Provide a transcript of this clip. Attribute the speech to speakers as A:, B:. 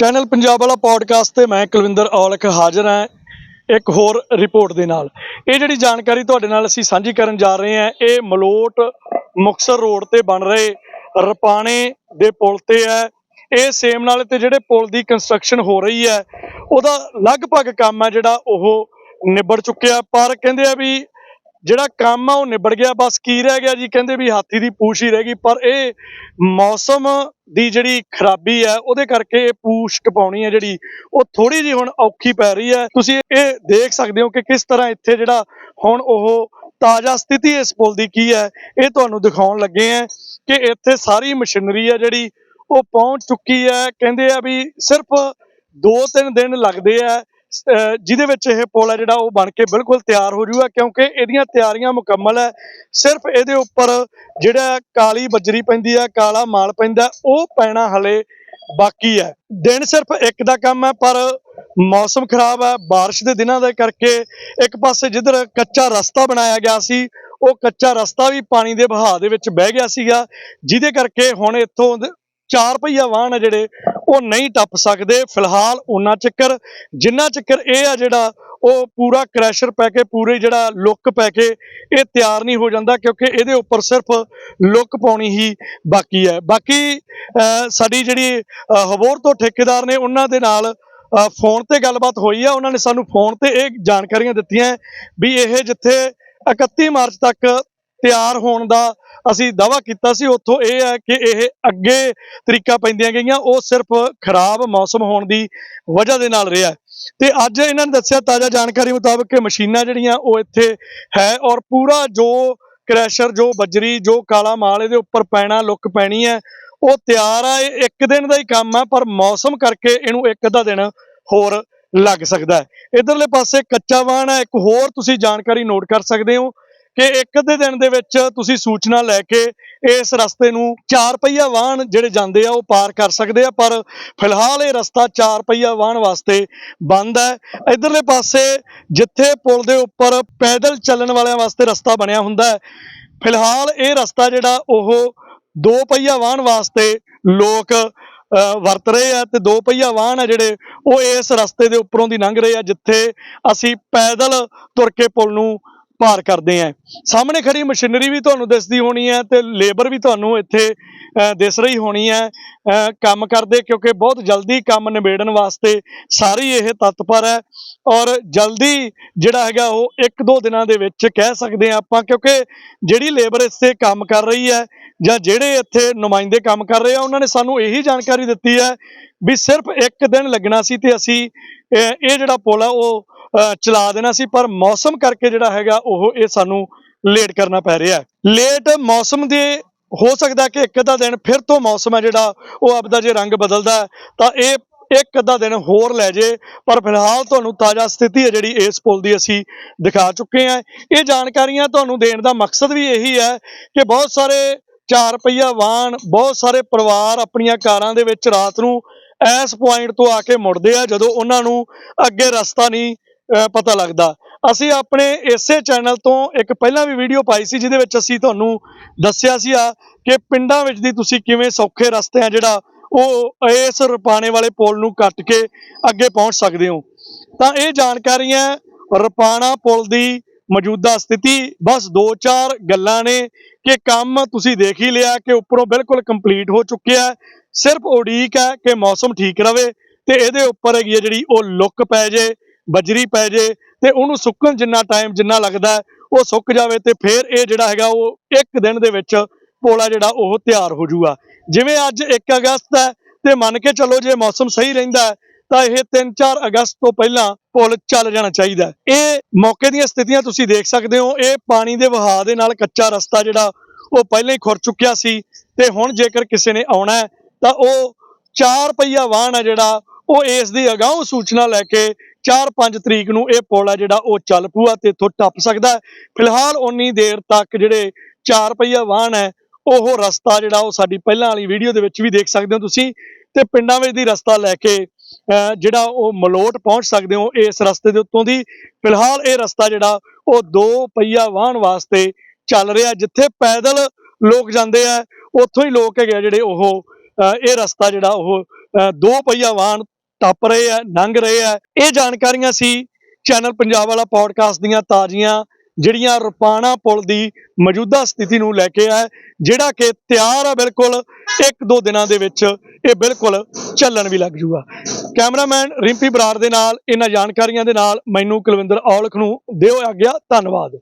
A: Channel Punjab ਵਾਲਾ podcast ਤੇ ਮੈਂ ਕੁਲਵਿੰਦਰ ਔਲਖ ਹਾਜ਼ਰ ਹਾਂ ਇੱਕ ਹੋਰ ਰਿਪੋਰਟ ਦੇ ਨਾਲ। ਇਹ ਜਿਹੜੀ ਜਾਣਕਾਰੀ ਤੁਹਾਡੇ ਨਾਲ ਅਸੀਂ ਸਾਂਝੀ ਕਰਨ ਜਾ ਰਹੇ ਹਾਂ, ਇਹ ਮਲੋਟ ਮੁਕਸਰ ਰੋਡ ਤੇ ਬਣ ਰਹੇ ਰਪਾਣੇ ਦੇ ਪੁਲ ਤੇ ਹੈ। ਇਹ ਸੇਮ ਨਾਲੇ ਤੇ ਜਿਹੜੇ ਪੁਲ ਦੀ ਕੰਸਟਰਕਸ਼ਨ ਹੋ ਰਹੀ ਹੈ, ਉਹਦਾ ਲਗਭਗ ਕੰਮ ਹੈ ਜਿਹੜਾ ਉਹ ਨਿਬੜ ਚੁੱਕਿਆ। ਪਰ ਕਹਿੰਦੇ ਆ ਵੀ ਜਿਹੜਾ ਕੰਮ ਆ ਉਹ ਨਿਬੜ ਗਿਆ, ਬਸ ਕੀ ਰਹਿ ਗਿਆ ਜੀ? ਕਹਿੰਦੇ ਵੀ ਹਾਥੀ ਦੀ ਪੂਛ ਹੀ ਰਹਿ ਗਈ, ਪਰ ਇਹ ਮੌਸਮ ਦੀ ਜਿਹੜੀ ਖਰਾਬੀ ਹੈ, ਉਹਦੇ ਕਰਕੇ ਇਹ ਪੂਛ ਟਪਾਉਣੀ ਹੈ ਜਿਹੜੀ, ਉਹ ਥੋੜੀ ਜੀ ਹੁਣ ਔਖੀ ਪੈ ਰਹੀ ਹੈ। ਤੁਸੀਂ ਇਹ ਦੇਖ ਸਕਦੇ ਹੋ ਕਿ ਕਿਸ ਤਰ੍ਹਾਂ ਇੱਥੇ ਜਿਹੜਾ ਹੁਣ ਉਹ ਤਾਜ਼ਾ ਸਥਿਤੀ ਇਸ ਪੁਲ ਦੀ ਕੀ ਹੈ, ਇਹ ਤੁਹਾਨੂੰ ਦਿਖਾਉਣ ਲੱਗੇ ਆ ਕਿ ਇੱਥੇ ਸਾਰੀ ਮਸ਼ੀਨਰੀ ਹੈ ਜਿਹੜੀ, ਉਹ ਪਹੁੰਚ ਚੁੱਕੀ ਹੈ। ਕਹਿੰਦੇ ਆ ਵੀ ਸਿਰਫ 2-3 ਦਿਨ ਲੱਗਦੇ ਆ ਜਿਹਦੇ ਵਿੱਚ ਇਹ ਪੁਲ ਹੈ ਜਿਹੜਾ ਉਹ ਬਣ ਕੇ ਬਿਲਕੁਲ ਤਿਆਰ ਹੋ ਜੂਗਾ ਕਿਉਂਕਿ ਇਹਦੀਆਂ ਤਿਆਰੀਆਂ ਮੁਕੰਮਲ ਹੈ। ਸਿਰਫ ਇਹਦੇ ਉੱਪਰ ਜਿਹੜਾ ਕਾਲੀ ਬੱਜਰੀ ਪੈਂਦੀ ਹੈ, ਕਾਲਾ ਮਾਲ ਪੈਂਦਾ ਉਹ ਪੈਣਾ ਹਲੇ ਬਾਕੀ ਹੈ। ਦਿਨ ਸਿਰਫ ਇੱਕ ਦਾ ਕੰਮ ਹੈ, ਪਰ ਮੌਸਮ ਖਰਾਬ ਹੈ। ਬਾਰਿਸ਼ ਦੇ ਦਿਨਾਂ ਦੇ ਕਰਕੇ ਇੱਕ ਪਾਸੇ ਜਿੱਧਰ ਕੱਚਾ ਰਸਤਾ ਬਣਾਇਆ ਗਿਆ ਸੀ, ਉਹ ਕੱਚਾ ਰਸਤਾ ਵੀ ਪਾਣੀ ਦੇ ਵਹਾਅ ਦੇ ਵਿੱਚ ਬਹਿ ਗਿਆ ਸੀਗਾ, ਜਿਹਦੇ ਕਰਕੇ ਹੁਣ ਇੱਥੋਂ ਚਾਰ ਪਹੀਆ ਵਾਹਨ ਆ ਜਿਹੜੇ, ਉਹ ਨਹੀਂ ਟੱਪ ਸਕਦੇ। ਫਿਲਹਾਲ ਉਹਨਾਂ ਚੱਕਰ, ਜਿੰਨਾ ਚੱਕਰ ਇਹ ਆ ਜਿਹੜਾ, ਉਹ ਪੂਰਾ ਕ੍ਰੈਸ਼ਰ ਪੈ ਕੇ, ਪੂਰੇ ਜਿਹੜਾ ਲੁੱਕ ਪੈ ਕੇ, ਇਹ ਤਿਆਰ ਨਹੀਂ ਹੋ ਜਾਂਦਾ ਕਿਉਂਕਿ ਇਹਦੇ ਉੱਪਰ ਸਿਰਫ ਲੁੱਕ ਪਾਉਣੀ ਹੀ ਬਾਕੀ ਹੈ। ਬਾਕੀ ਸਾਡੀ ਜਿਹੜੀ, ਅਹ, ਹਬੋਰ ਤੋਂ ਠੇਕੇਦਾਰ ਨੇ ਉਹਨਾਂ ਦੇ ਨਾਲ ਫੋਨ ਤੇ ਗੱਲਬਾਤ ਹੋਈ ਆ। ਉਹਨਾਂ ਨੇ ਸਾਨੂੰ ਫੋਨ ਤੇ ਇਹ ਜਾਣਕਾਰੀਆਂ ਦਿੱਤੀਆਂ ਵੀ ਇਹ ਜਿੱਥੇ 31 ਮਾਰਚ ਤੱਕ ਤਿਆਰ ਹੋਣ ਦਾ ਅਸੀਂ ਦਾਵਾ ਕੀਤਾ ਸੀ। ਉੱਥੋਂ ਇਹ ਹੈ ਕਿ ਇਹ ਅੱਗੇ ਤਰੀਕਾ ਪੈਂਦੀਆਂ ਗਈਆਂ। ਉਹ ਸਿਰਫ ਖਰਾਬ ਮੌਸਮ ਹੋਣ ਦੀ ਵਜ੍ਹਾ ਦੇ ਨਾਲ ਰਿਹਾ ਤੇ ਅੱਜ ਇਹਨਾਂ ਨੇ ਦੱਸਿਆ, ਤਾਜ਼ਾ ਜਾਣਕਾਰੀ ਮੁਤਾਬਕ ਕਿ ਮਸ਼ੀਨਾਂ ਜਿਹੜੀਆਂ, ਉਹ ਇੱਥੇ ਹੈ ਔਰ ਪੂਰਾ ਜੋ ਕ੍ਰੈਸ਼ਰ, ਜੋ ਬਜਰੀ, ਜੋ ਕਾਲਾ ਮਾਲ ਇਹਦੇ ਉੱਪਰ ਪੈਣਾ, ਲੁੱਕ ਪੈਣੀ ਹੈ, ਉਹ ਤਿਆਰ ਆ। ਇਹ ਇੱਕ ਦਿਨ ਦਾ ਹੀ ਕੰਮ ਆ, ਪਰ ਮੌਸਮ ਕਰਕੇ ਇਹਨੂੰ ਇੱਕ ਅੱਧਾ ਦਿਨ ਹੋਰ ਲੱਗ ਸਕਦਾ ਹੈ। ਇਧਰਲੇ ਪਾਸੇ ਕੱਚਾ ਵਾਹਣ ਹੈ। ਇੱਕ ਹੋਰ ਤੁਸੀਂ ਜਾਣਕਾਰੀ ਨੋਟ ਕਰ ਸਕਦੇ ਹੋ। ਕਿ ਇੱਕ ਅੱਧੇ ਦਿਨ ਦੇ ਵਿੱਚ ਤੁਸੀਂ ਸੂਚਨਾ ਲੈ ਕੇ ਇਸ ਰਸਤੇ ਨੂੰ ਚਾਰ ਪਹੀਆ ਵਾਹਨ ਜਿਹੜੇ ਜਾਂਦੇ ਆ ਉਹ ਪਾਰ ਕਰ ਸਕਦੇ ਆ ਪਰ ਫਿਲਹਾਲ ਇਹ ਰਸਤਾ ਚਾਰ ਪਹੀਆ ਵਾਹਨ ਵਾਸਤੇ ਬੰਦ ਹੈ। ਇਧਰਲੇ ਪਾਸੇ ਜਿੱਥੇ ਪੁਲ ਦੇ ਉੱਪਰ ਪੈਦਲ ਚੱਲਣ ਵਾਲਿਆਂ ਵਾਸਤੇ ਰਸਤਾ ਬਣਿਆ ਹੁੰਦਾ ਹੈ ਫਿਲਹਾਲ ਇਹ ਰਸਤਾ ਜਿਹੜਾ ਉਹ ਦੋ ਪਹੀਆ ਵਾਹਨ ਵਾਸਤੇ ਲੋਕ ਅਹ, ਵਰਤ ਰਹੇ ਆ ਤੇ ਦੋ ਪਹੀਆ ਵਾਹਨ ਆ ਜਿਹੜੇ ਉਹ ਇਸ ਰਸਤੇ ਦੇ ਉੱਪਰੋਂ ਦੀ ਲੰਘ ਰਹੇ ਆ ਜਿੱਥੇ ਅਸੀਂ ਪੈਦਲ ਤੁਰ ਕੇ ਪੁਲ ਨੂੰ ਪਾਰ ਕਰਦੇ ਆ। ਸਾਹਮਣੇ ਖੜੀ ਮਸ਼ੀਨਰੀ ਵੀ ਤੁਹਾਨੂੰ ਦਿਸਦੀ ਹੋਣੀ ਹੈ ਤੇ ਲੇਬਰ ਵੀ ਤੁਹਾਨੂੰ ਇੱਥੇ ਦਿਸ ਰਹੀ ਹੋਣੀ ਹੈ। ਕੰਮ ਕਰਦੇ ਕਿਉਂਕਿ ਬਹੁਤ ਜਲਦੀ ਕੰਮ ਨਿਬੇੜਨ ਵਾਸਤੇ ਸਾਰੀ ਇਹ ਤਤਪਰ ਹੈ। ਔਰ ਜਲਦੀ ਜਿਹੜਾ ਹੈਗਾ ਉਹ ਇੱਕ ਦੋ ਦਿਨਾਂ ਦੇ ਵਿੱਚ ਕਹਿ ਸਕਦੇ ਆ ਆਪਾਂ ਕਿਉਂਕਿ ਜਿਹੜੀ ਲੇਬਰ ਇੱਥੇ ਕੰਮ ਕਰ ਰਹੀ ਹੈ ਜਾਂ ਜਿਹੜੇ ਇੱਥੇ ਨੁਮਾਇੰਦੇ ਕੰਮ ਕਰ ਰਹੇ ਆ, ਉਹਨਾਂ ਨੇ ਸਾਨੂੰ ਇਹੀ ਜਾਣਕਾਰੀ ਦਿੱਤੀ ਹੈ ਵੀ ਸਿਰਫ ਇੱਕ ਦਿਨ ਲੱਗਣਾ ਸੀ ਤੇ ਅਸੀਂ ਇਹ ਜਿਹੜਾ ਪੁਲ ਆ ਉਹ ਚਲਾ ਦੇਣਾ ਸੀ, ਪਰ ਮੌਸਮ ਕਰਕੇ ਜਿਹੜਾ ਹੈਗਾ ਉਹ ਇਹ ਸਾਨੂੰ ਲੇਟ ਕਰਨਾ ਪੈ ਰਿਹਾ ਹੈ। ਲੇਟ ਮੌਸਮ ਦੇ, ਹੋ ਸਕਦਾ ਕਿ ਇੱਕ ਅੱਧਾ ਦਿਨ ਫਿਰ ਤੋਂ ਮੌਸਮ ਹੈ ਜਿਹੜਾ, ਉਹ ਆਪਦਾ ਜੇ ਰੰਗ ਬਦਲਦਾ ਤਾਂ ਇਹ ਇੱਕ ਅੱਧਾ ਦਿਨ ਹੋਰ ਲੈ ਜੇ, ਪਰ ਫਿਲਹਾਲ ਤੁਹਾਨੂੰ ਤਾਜ਼ਾ ਸਥਿਤੀ ਹੈ ਜਿਹੜੀ ਇਸ ਪੁਲ ਦੀ ਅਸੀਂ ਦਿਖਾ ਚੁੱਕੇ ਹਾਂ। ਇਹ ਜਾਣਕਾਰੀਆਂ ਤੁਹਾਨੂੰ ਦੇਣ ਦਾ ਮਕਸਦ ਵੀ ਇਹੀ ਹੈ ਕਿ ਬਹੁਤ ਸਾਰੇ ਚਾਰ ਪਹੀਆ ਵਾਹਨ, ਬਹੁਤ ਸਾਰੇ ਪਰਿਵਾਰ ਆਪਣੀਆਂ ਕਾਰਾਂ ਦੇ ਵਿੱਚ ਰਾਤ ਨੂੰ ਇਸ ਪੁਆਇੰਟ ਤੋਂ ਆ ਕੇ ਮੁੜਦੇ ਆ, ਜਦੋਂ ਉਹਨਾਂ ਨੂੰ ਅੱਗੇ ਰਸਤਾ ਨਹੀਂ ਪਤਾ ਲੱਗਦਾ। ਅਸੀਂ ਆਪਣੇ ਇਸੇ ਚੈਨਲ ਤੋਂ ਇੱਕ ਪਹਿਲਾਂ ਵੀ ਵੀਡੀਓ ਪਾਈ ਸੀ, ਜਿਹਦੇ ਵਿੱਚ ਅਸੀਂ ਤੁਹਾਨੂੰ ਦੱਸਿਆ ਸੀ ਆ ਕਿ ਪਿੰਡਾਂ ਵਿੱਚ ਦੀ ਤੁਸੀਂ ਕਿਵੇਂ ਸੌਖੇ ਰਸਤੇ ਆ ਜਿਹੜਾ ਉਹ ਇਸ ਰਪਾਣੇ ਵਾਲੇ ਪੁਲ ਨੂੰ ਕੱਟ ਕੇ ਅੱਗੇ ਪਹੁੰਚ ਸਕਦੇ ਹੋ। ਤਾਂ ਇਹ ਜਾਣਕਾਰੀਆਂ ਰਪਾਣਾ ਪੁਲ ਦੀ ਮੌਜੂਦਾ ਸਥਿਤੀ, ਬਸ 2-4 ਗੱਲਾਂ ਨੇ ਕਿ ਕੰਮ ਤੁਸੀਂ ਦੇਖ ਹੀ ਲਿਆ ਕਿ ਉੱਪਰੋਂ ਬਿਲਕੁਲ ਕੰਪਲੀਟ ਹੋ ਚੁੱਕਿਆ ਸਿਰਫ ਉਡੀਕ ਹੈ ਕਿ ਮੌਸਮ ਠੀਕ ਰਵੇ ਤੇ ਇਹਦੇ ਉੱਪਰ ਹੈਗੀ ਹੈ ਜਿਹੜੀ ਉਹ ਲੁੱਕ ਪੈ ਜੇ। ਬਜਰੀ ਪੈ ਜੇ ਤੇ ਉਹਨੂੰ ਸੁੱਕਣ ਜਿੰਨਾ ਟਾਈਮ ਜਿੰਨਾ ਲੱਗਦਾ ਉਹ ਸੁੱਕ ਜਾਵੇ ਤੇ ਫਿਰ ਇਹ ਜਿਹੜਾ ਹੈਗਾ ਉਹ ਇੱਕ ਦਿਨ ਦੇ ਵਿੱਚ ਪੋਲਾ ਜਿਹੜਾ ਉਹ ਤਿਆਰ ਹੋ ਜਾਊਗਾ। ਜਿਵੇਂ ਅੱਜ 1 ਅਗਸਤ ਹੈ ਤੇ ਮੰਨ ਕੇ ਚੱਲੋ ਜੇ ਮੌਸਮ ਸਹੀ ਰਹਿੰਦਾ ਤਾਂ ਇਹ 3-4 ਅਗਸਤ ਤੋਂ ਪਹਿਲਾਂ ਪੁਲ ਚੱਲ ਜਾਣਾ ਚਾਹੀਦਾ ਇਹ ਮੌਕੇ ਦੀਆਂ ਸਥਿਤੀਆਂ ਤੁਸੀਂ ਦੇਖ ਸਕਦੇ ਹੋ, ਇਹ ਪਾਣੀ ਦੇ ਵਹਾਅ ਦੇ ਨਾਲ ਕੱਚਾ ਰਸਤਾ ਜਿਹੜਾ ਉਹ ਪਹਿਲਾਂ ਹੀ ਖੁਰ ਚੁੱਕਿਆ ਸੀ ਤੇ ਹੁਣ ਜੇਕਰ ਕਿਸੇ ਨੇ ਆਉਣਾ ਤਾਂ ਉਹ ਚਾਰ ਪਹੀਆ ਵਾਹਨ ਹੈ ਜਿਹੜਾ, ਉਹ ਇਸ ਦੀ ਅਗਾਊਂ ਸੂਚਨਾ ਲੈ ਕੇ 4-5 ਤਰੀਕ ਨੂੰ ਇਹ ਪੁਲ ਹੈ ਜਿਹੜਾ ਉਹ ਚੱਲ ਪੂਆ ਤੇ ਇੱਥੋਂ ਟੱਪ ਸਕਦਾ ਫਿਲਹਾਲ ਉਨੀ ਦੇਰ ਤੱਕ ਜਿਹੜੇ ਚਾਰ ਪਹੀਆ ਵਾਹਨ ਹੈ, ਉਹ ਰਸਤਾ ਜਿਹੜਾ ਉਹ ਸਾਡੀ ਪਹਿਲਾਂ ਵਾਲੀ ਵੀਡੀਓ ਦੇ ਵਿੱਚ ਵੀ ਦੇਖ ਸਕਦੇ ਹੋ ਤੁਸੀਂ ਤੇ ਪਿੰਡਾਂ ਵਿੱਚ ਦੀ ਰਸਤਾ ਲੈ ਕੇ, ਅਹ, ਜਿਹੜਾ ਉਹ ਮਲੋਟ ਪਹੁੰਚ ਸਕਦੇ ਹੋ ਇਸ ਰਸਤੇ ਦੇ ਉੱਤੋਂ ਦੀ। ਫਿਲਹਾਲ ਇਹ ਰਸਤਾ ਜਿਹੜਾ ਉਹ ਦੋ ਪਹੀਆ ਵਾਹਨ ਵਾਸਤੇ ਚੱਲ ਰਿਹਾ, ਜਿੱਥੇ ਪੈਦਲ ਲੋਕ ਜਾਂਦੇ ਆ, ਉੱਥੋਂ ਹੀ ਲੋਕ ਹੈਗੇ ਆ ਜਿਹੜੇ ਉਹ, ਅਹ, ਇਹ ਰਸਤਾ ਜਿਹੜਾ ਉਹ ਦੋ ਪਹੀਆ ਵਾਹਨ ਟੱਪ ਰਹੇ ਆ ਲੰਘ ਰਹੇ ਆ। ਇਹ ਜਾਣਕਾਰੀਆਂ ਸੀ ਚੈਨਲ ਪੰਜਾਬ ਵਾਲਾ ਪੌਡਕਾਸਟ ਦੀਆਂ ਤਾਜ਼ੀਆਂ, ਜਿਹੜੀਆਂ ਰੁਪਾਣਾ ਪੁਲ ਦੀ ਮੌਜੂਦਾ ਸਥਿਤੀ ਨੂੰ ਲੈ ਕੇ ਆ, ਜਿਹੜਾ ਕਿ ਤਿਆਰ ਆ ਬਿਲਕੁਲ, ਇੱਕ ਦੋ ਦਿਨਾਂ ਦੇ ਵਿੱਚ ਇਹ ਬਿਲਕੁਲ ਚੱਲਣ ਵੀ ਲੱਗ ਜੂਗਾ। ਕੈਮਰਾਮੈਨ ਰਿੰਪੀ ਬਰਾੜ ਦੇ ਨਾਲ, ਇਹਨਾਂ ਜਾਣਕਾਰੀਆਂ ਦੇ ਨਾਲ ਮੈਨੂੰ ਕੁਲਵਿੰਦਰ ਔਲਖ ਨੂੰ ਦਿਓ ਆ ਗਿਆ ਧੰਨਵਾਦ।